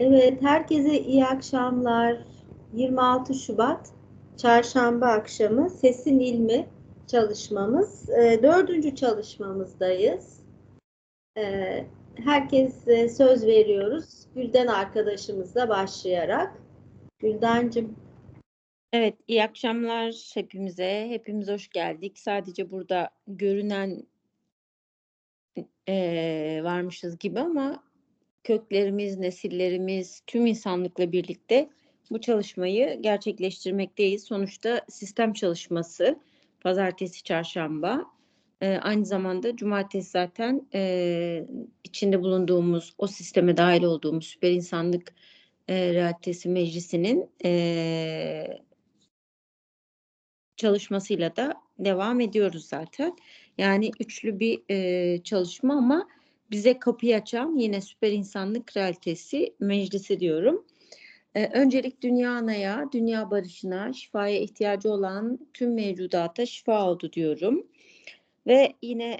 Evet, herkese iyi akşamlar. 26 Şubat Çarşamba akşamı Sesin İlmi çalışmamız. E, dördüncü çalışmamızdayız. E, herkese söz veriyoruz. Gülden arkadaşımızla başlayarak. Güldencim. Evet, iyi akşamlar hepimize. Hepimiz hoş geldik. Sadece burada görünen e, varmışız gibi ama köklerimiz, nesillerimiz, tüm insanlıkla birlikte bu çalışmayı gerçekleştirmekteyiz. Sonuçta sistem çalışması pazartesi, çarşamba. E, aynı zamanda cumartesi zaten e, içinde bulunduğumuz, o sisteme dahil olduğumuz süper insanlık e, realitesi meclisinin e, çalışmasıyla da devam ediyoruz zaten. Yani üçlü bir e, çalışma ama bize kapıyı açan yine süper insanlık realitesi meclisi diyorum. Ee, öncelik dünya anaya, dünya barışına, şifaya ihtiyacı olan tüm mevcudata şifa oldu diyorum. Ve yine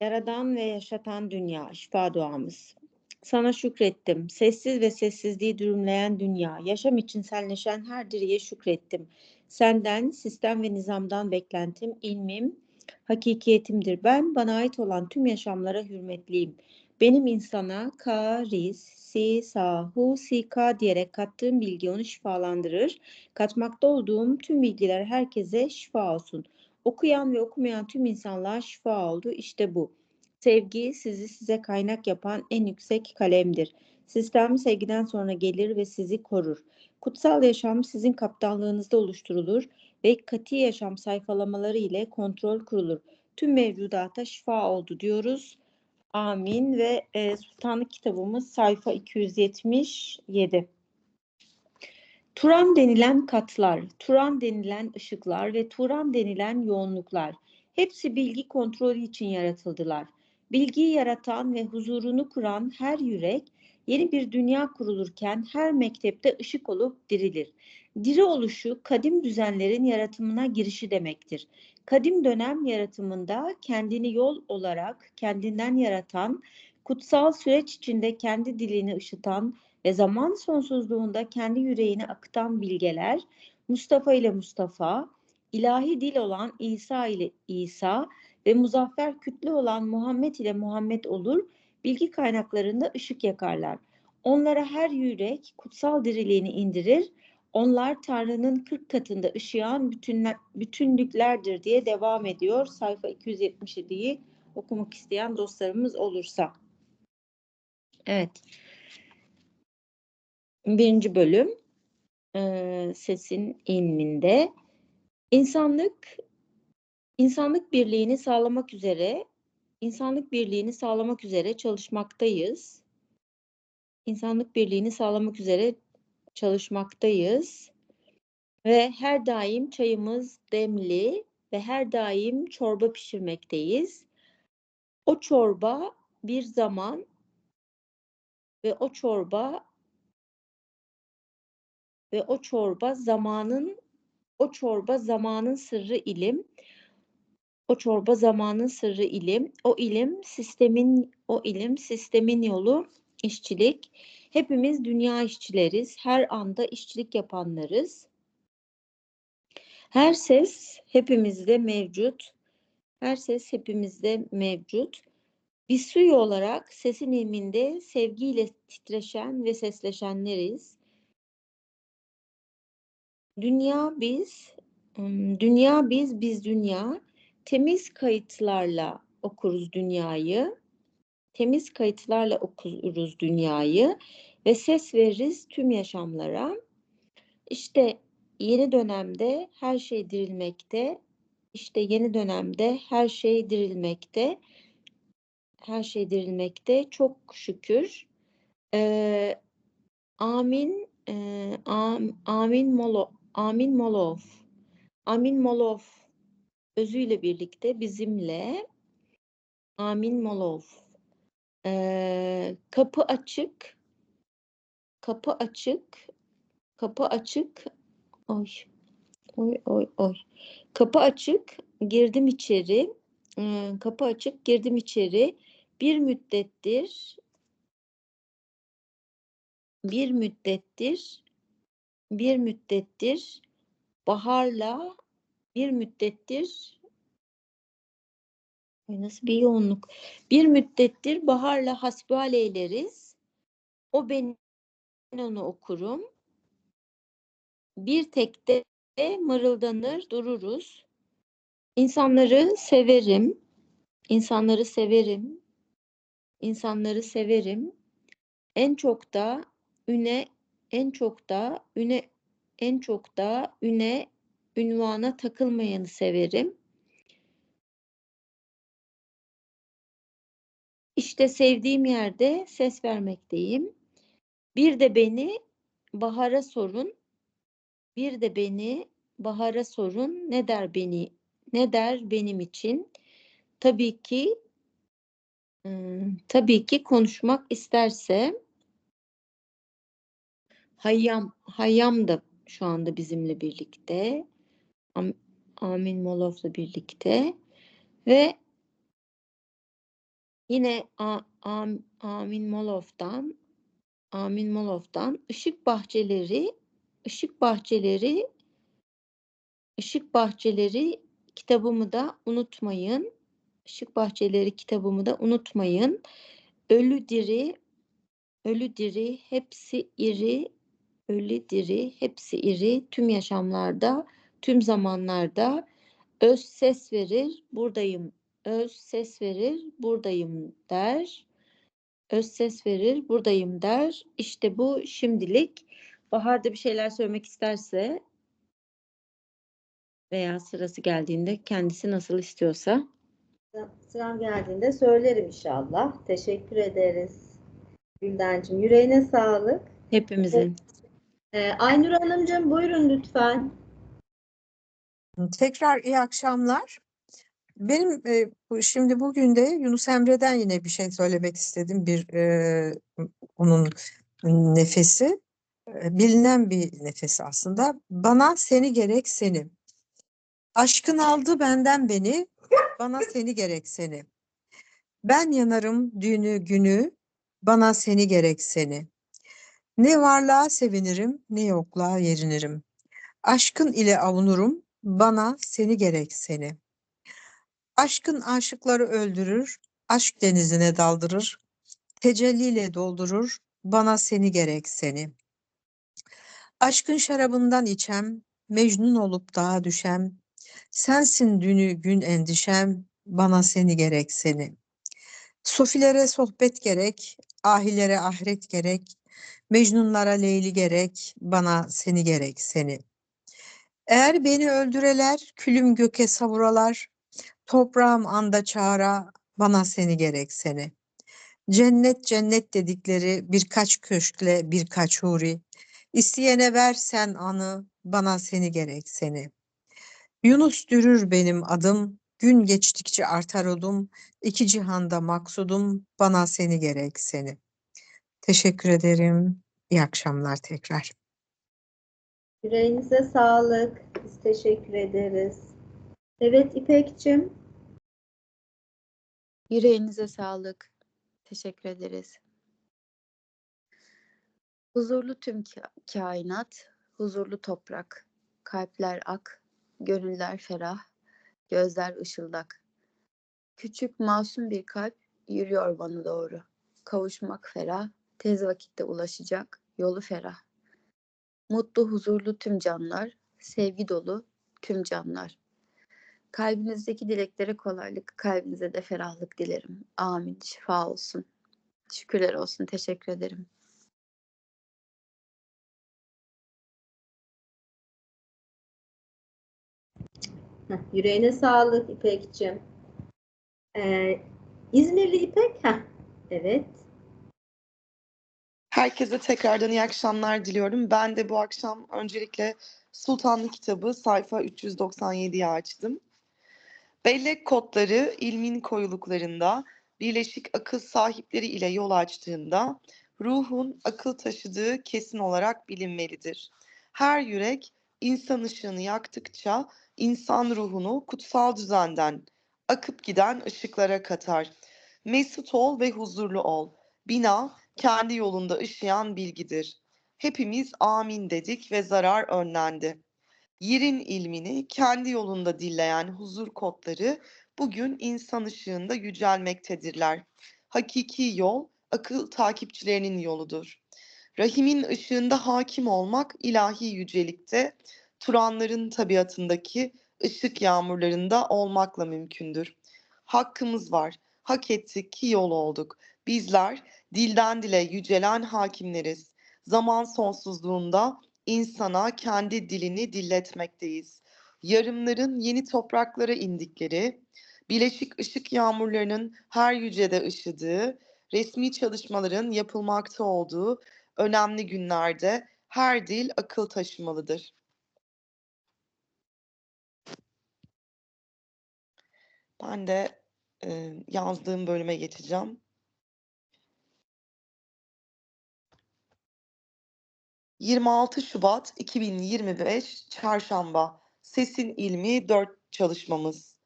yaradan ve yaşatan dünya, şifa duamız. Sana şükrettim. Sessiz ve sessizliği dürümleyen dünya, yaşam için senleşen her diriye şükrettim. Senden, sistem ve nizamdan beklentim, ilmim, hakikiyetimdir. Ben bana ait olan tüm yaşamlara hürmetliyim. Benim insana ka, riz, si, sa, hu, si, ka diyerek kattığım bilgi onu şifalandırır. Katmakta olduğum tüm bilgiler herkese şifa olsun. Okuyan ve okumayan tüm insanlığa şifa oldu. İşte bu. Sevgi sizi size kaynak yapan en yüksek kalemdir. Sistem sevgiden sonra gelir ve sizi korur. Kutsal yaşam sizin kaptanlığınızda oluşturulur ve kati yaşam sayfalamaları ile kontrol kurulur. Tüm mevcudata şifa oldu diyoruz. Amin ve e, Sultanlık kitabımız sayfa 277. Turan denilen katlar, Turan denilen ışıklar ve Turan denilen yoğunluklar hepsi bilgi kontrolü için yaratıldılar. Bilgiyi yaratan ve huzurunu kuran her yürek yeni bir dünya kurulurken her mektepte ışık olup dirilir. Diri oluşu kadim düzenlerin yaratımına girişi demektir. Kadim dönem yaratımında kendini yol olarak kendinden yaratan, kutsal süreç içinde kendi dilini ışıtan ve zaman sonsuzluğunda kendi yüreğini akıtan bilgeler, Mustafa ile Mustafa, ilahi dil olan İsa ile İsa ve muzaffer kütle olan Muhammed ile Muhammed olur, bilgi kaynaklarında ışık yakarlar. Onlara her yürek kutsal diriliğini indirir, onlar Tanrı'nın 40 katında ışıyan bütünlüklerdir diye devam ediyor. Sayfa 277'yi okumak isteyen dostlarımız olursa. Evet. Birinci bölüm e, sesin ilminde insanlık insanlık birliğini sağlamak üzere insanlık birliğini sağlamak üzere çalışmaktayız. İnsanlık birliğini sağlamak üzere çalışmaktayız. Ve her daim çayımız demli ve her daim çorba pişirmekteyiz. O çorba bir zaman ve o çorba ve o çorba zamanın o çorba zamanın sırrı ilim. O çorba zamanın sırrı ilim. O ilim sistemin o ilim sistemin yolu işçilik. Hepimiz dünya işçileriz. Her anda işçilik yapanlarız. Her ses hepimizde mevcut. Her ses hepimizde mevcut. Bir suyu olarak sesin ilminde sevgiyle titreşen ve sesleşenleriz. Dünya biz, dünya biz, biz dünya. Temiz kayıtlarla okuruz dünyayı. Temiz kayıtlarla okuruz dünyayı ve ses veririz tüm yaşamlara. İşte yeni dönemde her şey dirilmekte. İşte yeni dönemde her şey dirilmekte. Her şey dirilmekte. Çok şükür. Ee, amin. E, am, amin Molo, Amin Molov. Amin Molov özüyle birlikte bizimle Amin Molov. Ee, kapı açık. Kapı açık. Kapı açık. Oy. Oy oy oy. Kapı açık. Girdim içeri. Ee, kapı açık. Girdim içeri. Bir müddettir bir müddettir bir müddettir baharla bir müddettir nasıl bir yoğunluk. Bir müddettir baharla hasbihal eyleriz. O ben onu okurum. Bir tek de mırıldanır dururuz. İnsanları severim. İnsanları severim. İnsanları severim. En çok da üne en çok da üne en çok da üne ünvana takılmayanı severim. İşte sevdiğim yerde ses vermekteyim. Bir de beni bahara sorun. Bir de beni bahara sorun. Ne der beni? Ne der benim için? Tabii ki tabii ki konuşmak isterse Hayyam Hayyam da şu anda bizimle birlikte. Am- Amin Molov'la birlikte ve Yine A- Am- Amin Molov'dan Amin Molov'dan Işık Bahçeleri Işık Bahçeleri Işık Bahçeleri kitabımı da unutmayın. Işık Bahçeleri kitabımı da unutmayın. Ölü diri Ölü diri hepsi iri ölü diri hepsi iri tüm yaşamlarda tüm zamanlarda öz ses verir buradayım öz ses verir buradayım der öz ses verir buradayım der İşte bu şimdilik Bahar da bir şeyler söylemek isterse veya sırası geldiğinde kendisi nasıl istiyorsa Sıram geldiğinde söylerim inşallah. Teşekkür ederiz. Güldencim yüreğine sağlık. hepimizin Ee, Aynur Hanımcığım buyurun lütfen. Tekrar iyi akşamlar. Benim e, şimdi bugün de Yunus Emre'den yine bir şey söylemek istedim. Bir e, onun nefesi e, bilinen bir nefesi aslında. Bana seni gerek seni. Aşkın aldı benden beni, bana seni gerek seni. Ben yanarım düğünü günü, bana seni gerek seni. Ne varlığa sevinirim, ne yokluğa yerinirim. Aşkın ile avunurum, bana seni gerek seni. Aşkın aşıkları öldürür, aşk denizine daldırır, tecelliyle doldurur, bana seni gerek seni. Aşkın şarabından içem, mecnun olup dağa düşem, sensin dünü gün endişem, bana seni gerek seni. Sofilere sohbet gerek, ahilere ahiret gerek, mecnunlara leyli gerek, bana seni gerek seni. Eğer beni öldüreler, külüm göke savuralar, toprağım anda çağıra, bana seni gerek seni. Cennet cennet dedikleri birkaç köşkle birkaç huri, isteyene ver sen anı, bana seni gerek seni. Yunus dürür benim adım, gün geçtikçe artar odum, iki cihanda maksudum, bana seni gerek seni. Teşekkür ederim. İyi akşamlar tekrar. Yüreğinize sağlık. Biz teşekkür ederiz. Evet İpekçim. Yüreğinize sağlık. Teşekkür ederiz. Huzurlu tüm ka- kainat, huzurlu toprak, kalpler ak, gönüller ferah, gözler ışıldak. Küçük masum bir kalp yürüyor bana doğru. Kavuşmak ferah, tez vakitte ulaşacak, yolu ferah. Mutlu, huzurlu tüm canlar, sevgi dolu tüm canlar. Kalbinizdeki dileklere kolaylık, kalbinize de ferahlık dilerim. Amin. Şifa olsun. Şükürler olsun. Teşekkür ederim. Heh, yüreğine sağlık İpekçim. Ee, İzmirli İpek. Heh, evet. Herkese tekrardan iyi akşamlar diliyorum. Ben de bu akşam öncelikle Sultanlı kitabı sayfa 397'yi açtım. Bellek kodları ilmin koyuluklarında birleşik akıl sahipleri ile yol açtığında ruhun akıl taşıdığı kesin olarak bilinmelidir. Her yürek insan ışığını yaktıkça insan ruhunu kutsal düzenden akıp giden ışıklara katar. Mesut ol ve huzurlu ol. Bina kendi yolunda ışıyan bilgidir. Hepimiz amin dedik ve zarar önlendi. Yerin ilmini kendi yolunda dilleyen huzur kodları bugün insan ışığında yücelmektedirler. Hakiki yol akıl takipçilerinin yoludur. Rahimin ışığında hakim olmak ilahi yücelikte, Turanların tabiatındaki ışık yağmurlarında olmakla mümkündür. Hakkımız var, hak ettik ki yol olduk. Bizler dilden dile yücelen hakimleriz. Zaman sonsuzluğunda insana kendi dilini dilletmekteyiz. Yarımların yeni topraklara indikleri, bileşik ışık yağmurlarının her yücede ışıdığı, resmi çalışmaların yapılmakta olduğu önemli günlerde her dil akıl taşımalıdır. Ben de e, yazdığım bölüme geçeceğim. ...26 Şubat 2025 Çarşamba. Sesin ilmi 4 çalışmamız.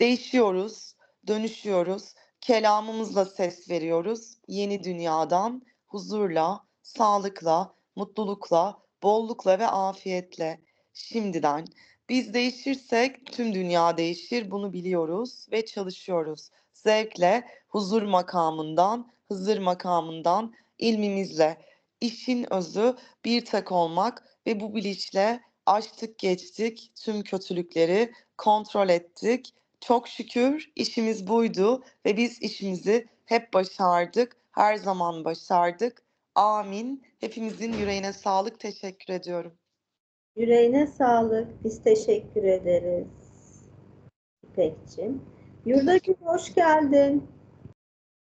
Değişiyoruz, dönüşüyoruz, kelamımızla ses veriyoruz. Yeni dünyadan huzurla, sağlıkla, mutlulukla, bollukla ve afiyetle şimdiden. Biz değişirsek tüm dünya değişir bunu biliyoruz ve çalışıyoruz. Zevkle, huzur makamından, hızır makamından, ilmimizle. İşin özü bir tek olmak ve bu bilinçle açtık geçtik tüm kötülükleri kontrol ettik. Çok şükür işimiz buydu ve biz işimizi hep başardık. Her zaman başardık. Amin. Hepimizin yüreğine sağlık. Teşekkür ediyorum. Yüreğine sağlık. Biz teşekkür ederiz. İpekçim. Yurdagül hoş geldin.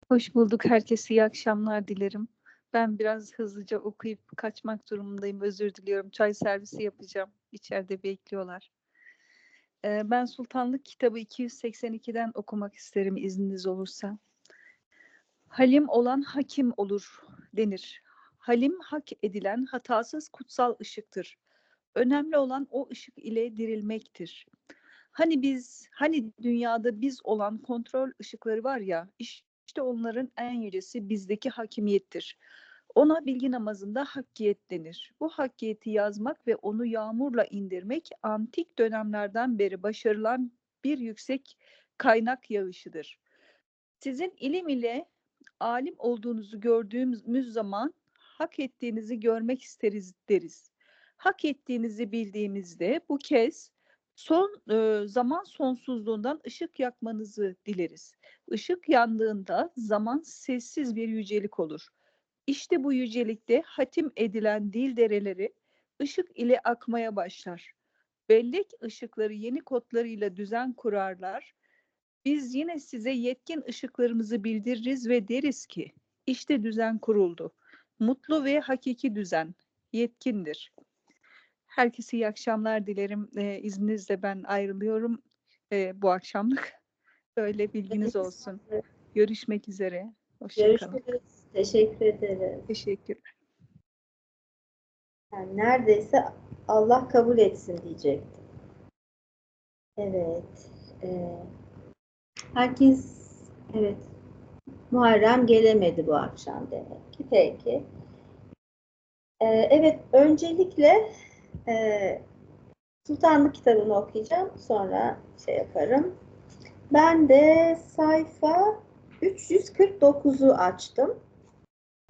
Hoş bulduk. Herkese iyi akşamlar dilerim. Ben biraz hızlıca okuyup kaçmak durumundayım. Özür diliyorum. Çay servisi yapacağım. İçeride bekliyorlar. Ee, ben Sultanlık kitabı 282'den okumak isterim izniniz olursa. Halim olan hakim olur denir. Halim hak edilen hatasız kutsal ışıktır. Önemli olan o ışık ile dirilmektir. Hani biz, hani dünyada biz olan kontrol ışıkları var ya, işte onların en yücesi bizdeki hakimiyettir. Ona bilgi namazında hakkiyet denir. Bu hakkiyeti yazmak ve onu yağmurla indirmek antik dönemlerden beri başarılan bir yüksek kaynak yağışıdır. Sizin ilim ile alim olduğunuzu gördüğümüz zaman hak ettiğinizi görmek isteriz deriz. Hak ettiğinizi bildiğimizde bu kez son e, zaman sonsuzluğundan ışık yakmanızı dileriz. Işık yandığında zaman sessiz bir yücelik olur. İşte bu yücelikte hatim edilen dil dereleri ışık ile akmaya başlar. Bellek ışıkları yeni kodlarıyla düzen kurarlar. Biz yine size yetkin ışıklarımızı bildiririz ve deriz ki işte düzen kuruldu. Mutlu ve hakiki düzen yetkindir. Herkese iyi akşamlar dilerim. Ee, izninizle ben ayrılıyorum e, bu akşamlık. Böyle bilginiz olsun. Görüşmek üzere. Hoşçakalın. Görüşürüz. Teşekkür ederiz. Teşekkür. Yani neredeyse Allah kabul etsin diyecektim. Evet. e, herkes evet Muharrem gelemedi bu akşam demek ki. Peki. E, evet öncelikle e, Sultanlık kitabını okuyacağım. Sonra şey yaparım. Ben de sayfa 349'u açtım.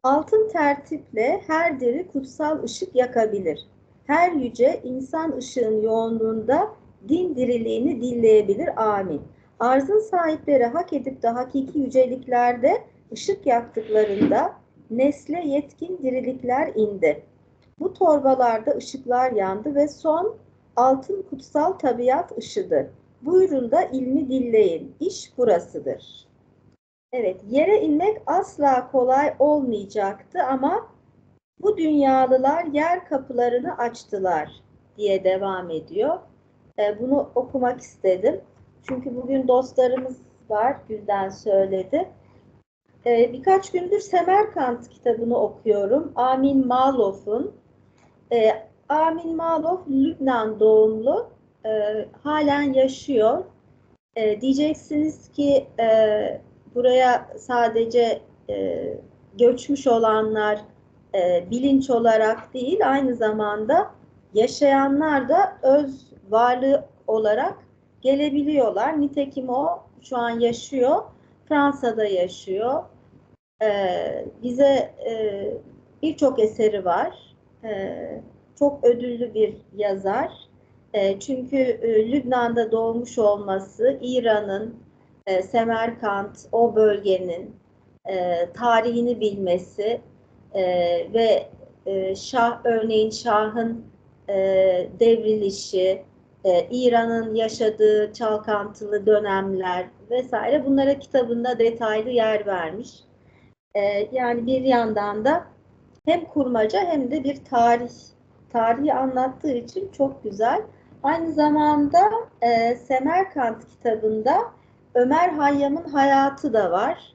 Altın tertiple her diri kutsal ışık yakabilir. Her yüce insan ışığın yoğunluğunda din diriliğini dilleyebilir. Amin. Arzın sahipleri hak edip de hakiki yüceliklerde ışık yaktıklarında nesle yetkin dirilikler indi. Bu torbalarda ışıklar yandı ve son altın kutsal tabiat ışıdı. Buyurun da ilmi dilleyin. İş burasıdır. Evet, yere inmek asla kolay olmayacaktı ama bu dünyalılar yer kapılarını açtılar diye devam ediyor. E, bunu okumak istedim. Çünkü bugün dostlarımız var, Gülden söyledi. E, birkaç gündür Semerkant kitabını okuyorum. Amin Malof'un. E, Amin Malof Lübnan doğumlu, e, halen yaşıyor. E, diyeceksiniz ki e, buraya sadece e, göçmüş olanlar e, bilinç olarak değil aynı zamanda yaşayanlar da öz varlığı olarak gelebiliyorlar. Nitekim o şu an yaşıyor. Fransa'da yaşıyor. Ee, bize e, birçok eseri var. Ee, çok ödüllü bir yazar. E, çünkü e, Lübnan'da doğmuş olması, İran'ın, e, Semerkant, o bölgenin e, tarihini bilmesi e, ve e, Şah örneğin Şah'ın e, devrilişi, e, İran'ın yaşadığı çalkantılı dönemler vesaire bunlara kitabında detaylı yer vermiş. E, yani bir yandan da hem kurmaca hem de bir tarih tarihi anlattığı için çok güzel. Aynı zamanda e, Semerkant kitabında Ömer Hayyam'ın hayatı da var.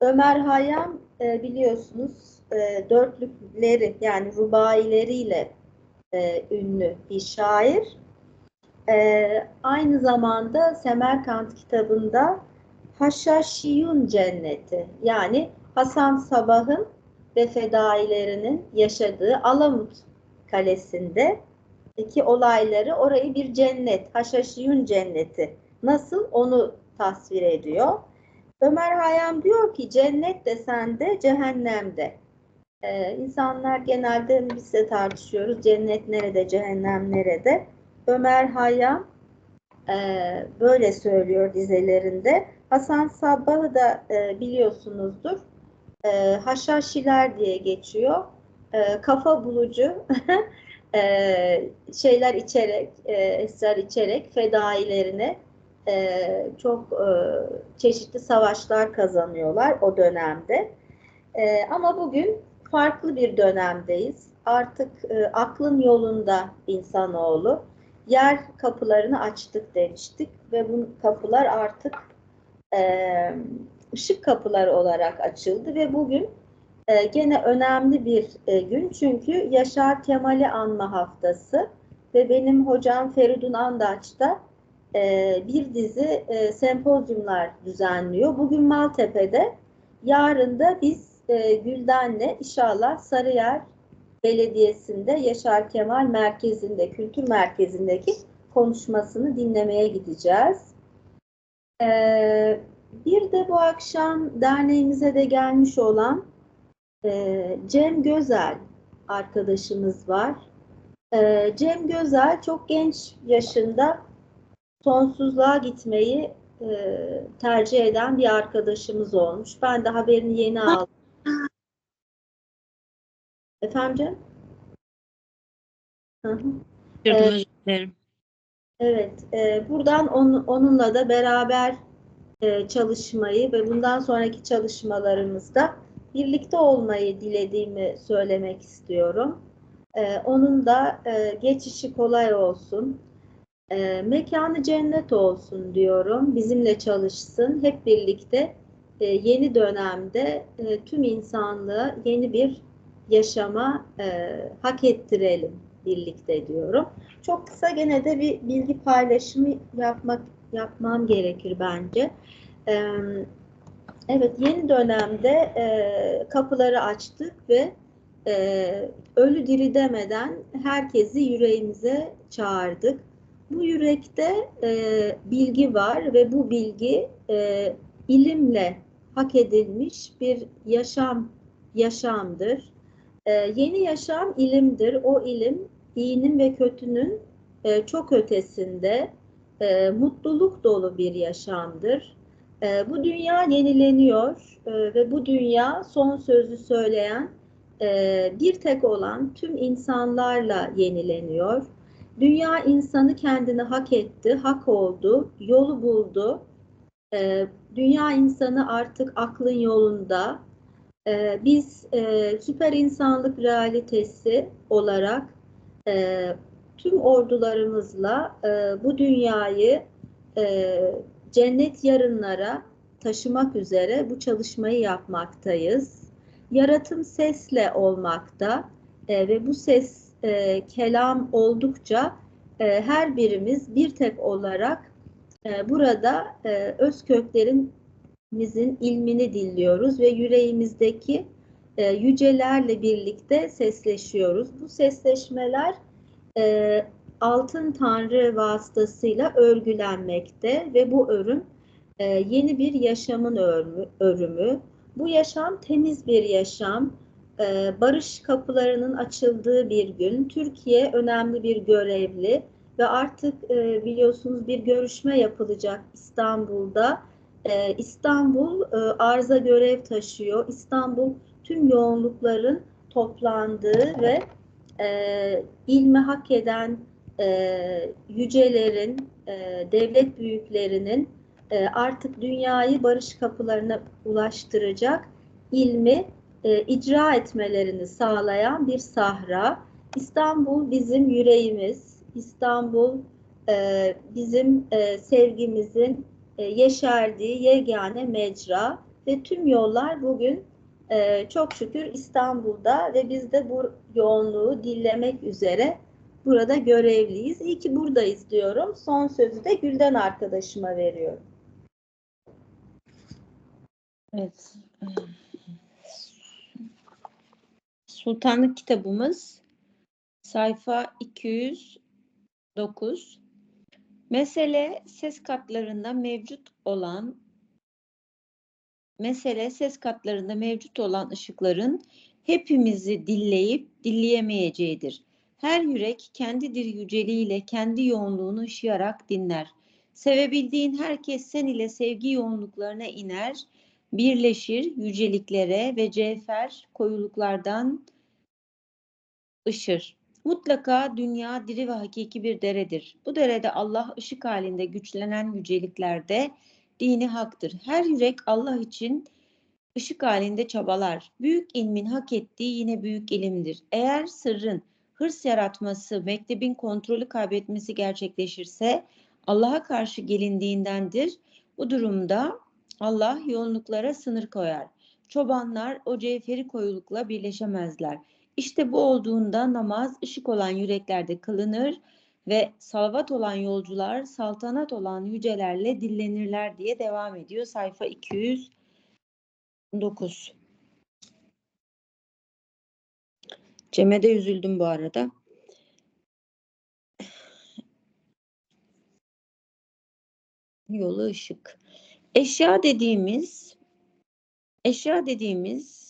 Ömer Hayyam e, biliyorsunuz e, dörtlükleri yani rubaileriyle e, ünlü bir şair. E, aynı zamanda Semerkant kitabında Haşhaşiyun Cenneti yani Hasan Sabah'ın ve fedailerinin yaşadığı Alamut Kalesi'nde ki olayları orayı bir cennet, Haşhaşiyun cenneti nasıl onu tasvir ediyor. Ömer Hayyam diyor ki cennet de sende, cehennemde. Ee, insanlar genelde biz de tartışıyoruz cennet nerede, cehennem nerede. Ömer Hayyam e, böyle söylüyor dizelerinde. Hasan Sabbah'ı da e, biliyorsunuzdur. E, Haşhaşiler diye geçiyor. E, kafa bulucu e, şeyler içerek, e, esrar içerek fedailerine e, çok e, çeşitli savaşlar kazanıyorlar o dönemde. E, ama bugün farklı bir dönemdeyiz. Artık e, aklın yolunda insanoğlu. Yer kapılarını açtık demiştik ve bu kapılar artık e, ışık kapıları olarak açıldı ve bugün e, gene önemli bir e, gün çünkü Yaşar Kemal'i anma haftası ve benim hocam Feridun Andaç da e, bir dizi e, sempozyumlar düzenliyor. Bugün Maltepe'de, yarın da biz e, Gülden'le inşallah Sarıyer Belediyesi'nde Yaşar Kemal Merkezi'nde, Kültür Merkezi'ndeki konuşmasını dinlemeye gideceğiz. E, bir de bu akşam derneğimize de gelmiş olan e, Cem Gözel arkadaşımız var. E, Cem Gözel çok genç yaşında sonsuzluğa gitmeyi e, tercih eden bir arkadaşımız olmuş. Ben de haberini yeni aldım. Efendim? Hı hı. Dilerim. Evet, e, buradan on- onunla da beraber e, çalışmayı ve bundan sonraki çalışmalarımızda birlikte olmayı dilediğimi söylemek istiyorum. E, onun da e, geçişi kolay olsun, e, mekanı cennet olsun diyorum. Bizimle çalışsın, hep birlikte e, yeni dönemde e, tüm insanlığa yeni bir yaşama e, hak ettirelim birlikte diyorum. Çok kısa gene de bir bilgi paylaşımı yapmak yapmam gerekir bence. Ee, Evet, yeni dönemde e, kapıları açtık ve e, ölü diri demeden herkesi yüreğimize çağırdık. Bu yürekte e, bilgi var ve bu bilgi e, ilimle hak edilmiş bir yaşam yaşamdır. E, yeni yaşam ilimdir. O ilim iyinin ve kötünün e, çok ötesinde e, mutluluk dolu bir yaşamdır. E, bu dünya yenileniyor e, ve bu dünya son sözü söyleyen e, bir tek olan tüm insanlarla yenileniyor. Dünya insanı kendini hak etti, hak oldu, yolu buldu. E, dünya insanı artık aklın yolunda. E, biz e, süper insanlık realitesi olarak e, tüm ordularımızla e, bu dünyayı e, cennet yarınlara taşımak üzere bu çalışmayı yapmaktayız. Yaratım sesle olmakta e, ve bu ses e, kelam oldukça e, her birimiz bir tek olarak e, burada e, öz köklerimizin ilmini dinliyoruz ve yüreğimizdeki e, yücelerle birlikte sesleşiyoruz. Bu sesleşmeler e, altın tanrı vasıtasıyla örgülenmekte ve bu örüm e, yeni bir yaşamın örümü. Bu yaşam temiz bir yaşam, e, barış kapılarının açıldığı bir gün. Türkiye önemli bir görevli ve artık e, biliyorsunuz bir görüşme yapılacak İstanbul'da. E, İstanbul e, arıza görev taşıyor. İstanbul tüm yoğunlukların toplandığı ve e, ilmi hak eden e, yücelerin, e, devlet büyüklerinin artık dünyayı barış kapılarına ulaştıracak ilmi e, icra etmelerini sağlayan bir sahra. İstanbul bizim yüreğimiz. İstanbul e, bizim e, sevgimizin e, yeşerdiği yegane mecra ve tüm yollar bugün e, çok şükür İstanbul'da ve biz de bu yoğunluğu dillemek üzere burada görevliyiz. İyi ki buradayız diyorum. Son sözü de Gülden arkadaşıma veriyorum. Evet. Sultanlık kitabımız sayfa 209. Mesele ses katlarında mevcut olan mesele ses katlarında mevcut olan ışıkların hepimizi dilleyip dilleyemeyeceğidir. Her yürek kendidir yüceliğiyle kendi yoğunluğunu ışıyarak dinler. Sevebildiğin herkes sen ile sevgi yoğunluklarına iner, birleşir yüceliklere ve cevher koyuluklardan ışır. Mutlaka dünya diri ve hakiki bir deredir. Bu derede Allah ışık halinde güçlenen yüceliklerde dini haktır. Her yürek Allah için ışık halinde çabalar. Büyük ilmin hak ettiği yine büyük ilimdir. Eğer sırrın hırs yaratması, mektebin kontrolü kaybetmesi gerçekleşirse Allah'a karşı gelindiğindendir. Bu durumda Allah yoğunluklara sınır koyar. Çobanlar o cevheri koyulukla birleşemezler. İşte bu olduğunda namaz ışık olan yüreklerde kılınır ve salvat olan yolcular saltanat olan yücelerle dillenirler diye devam ediyor sayfa 209. Cem'e de üzüldüm bu arada. Yolu ışık. Eşya dediğimiz eşya dediğimiz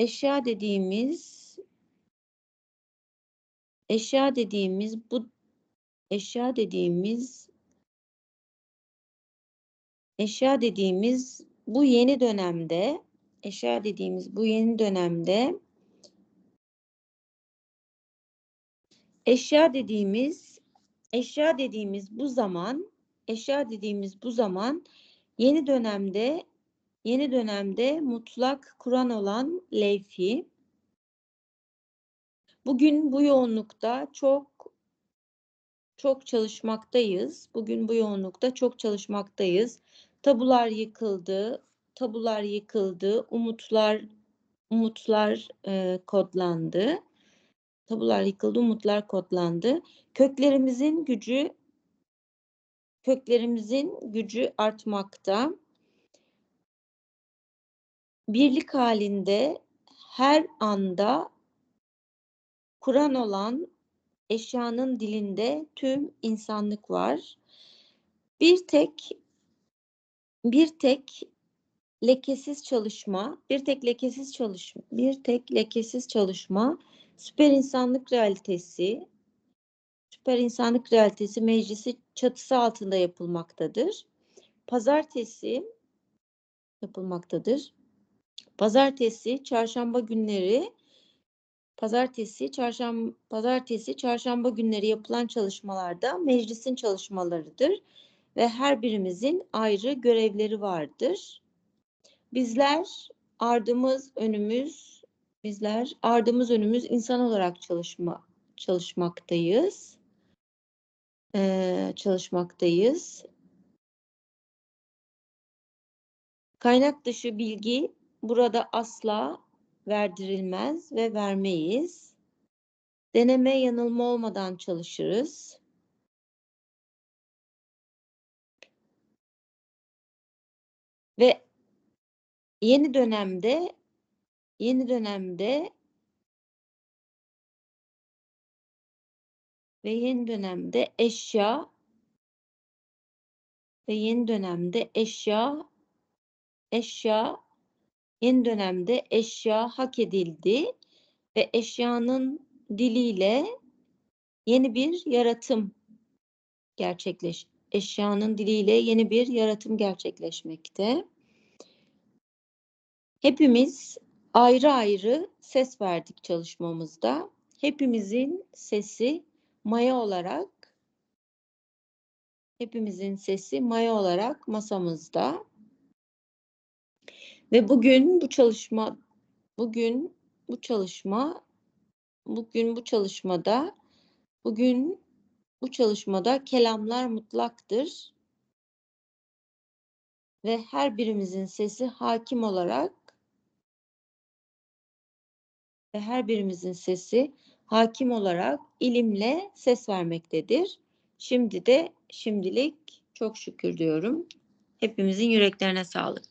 eşya dediğimiz eşya dediğimiz bu eşya dediğimiz eşya dediğimiz bu yeni dönemde eşya dediğimiz bu yeni dönemde eşya dediğimiz eşya dediğimiz bu zaman eşya dediğimiz bu zaman yeni dönemde yeni dönemde mutlak Kur'an olan levhi. Bugün bu yoğunlukta çok çok çalışmaktayız. Bugün bu yoğunlukta çok çalışmaktayız. Tabular yıkıldı, tabular yıkıldı, umutlar umutlar e, kodlandı. Tabular yıkıldı, umutlar kodlandı. Köklerimizin gücü köklerimizin gücü artmakta. Birlik halinde her anda Kur'an olan eşyanın dilinde tüm insanlık var. Bir tek bir tek lekesiz çalışma, bir tek lekesiz çalışma, bir tek lekesiz çalışma süper insanlık realitesi süper insanlık realitesi meclisi çatısı altında yapılmaktadır. Pazartesi yapılmaktadır. Pazartesi, çarşamba günleri Pazartesi, çarşamba, pazartesi, çarşamba günleri yapılan çalışmalarda meclisin çalışmalarıdır ve her birimizin ayrı görevleri vardır. Bizler ardımız önümüz, bizler ardımız önümüz insan olarak çalışma çalışmaktayız. Ee, çalışmaktayız. Kaynak dışı bilgi burada asla verdirilmez ve vermeyiz. Deneme yanılma olmadan çalışırız. Ve yeni dönemde yeni dönemde ve yeni dönemde eşya ve yeni dönemde eşya eşya yeni dönemde eşya hak edildi ve eşyanın diliyle yeni bir yaratım gerçekleş eşyanın diliyle yeni bir yaratım gerçekleşmekte. Hepimiz ayrı ayrı ses verdik çalışmamızda. Hepimizin sesi maya olarak hepimizin sesi maya olarak masamızda. Ve bugün bu çalışma bugün bu çalışma bugün bu çalışmada bugün bu çalışmada kelamlar mutlaktır ve her birimizin sesi hakim olarak ve her birimizin sesi hakim olarak ilimle ses vermektedir. Şimdi de şimdilik çok şükür diyorum. Hepimizin yüreklerine sağlık.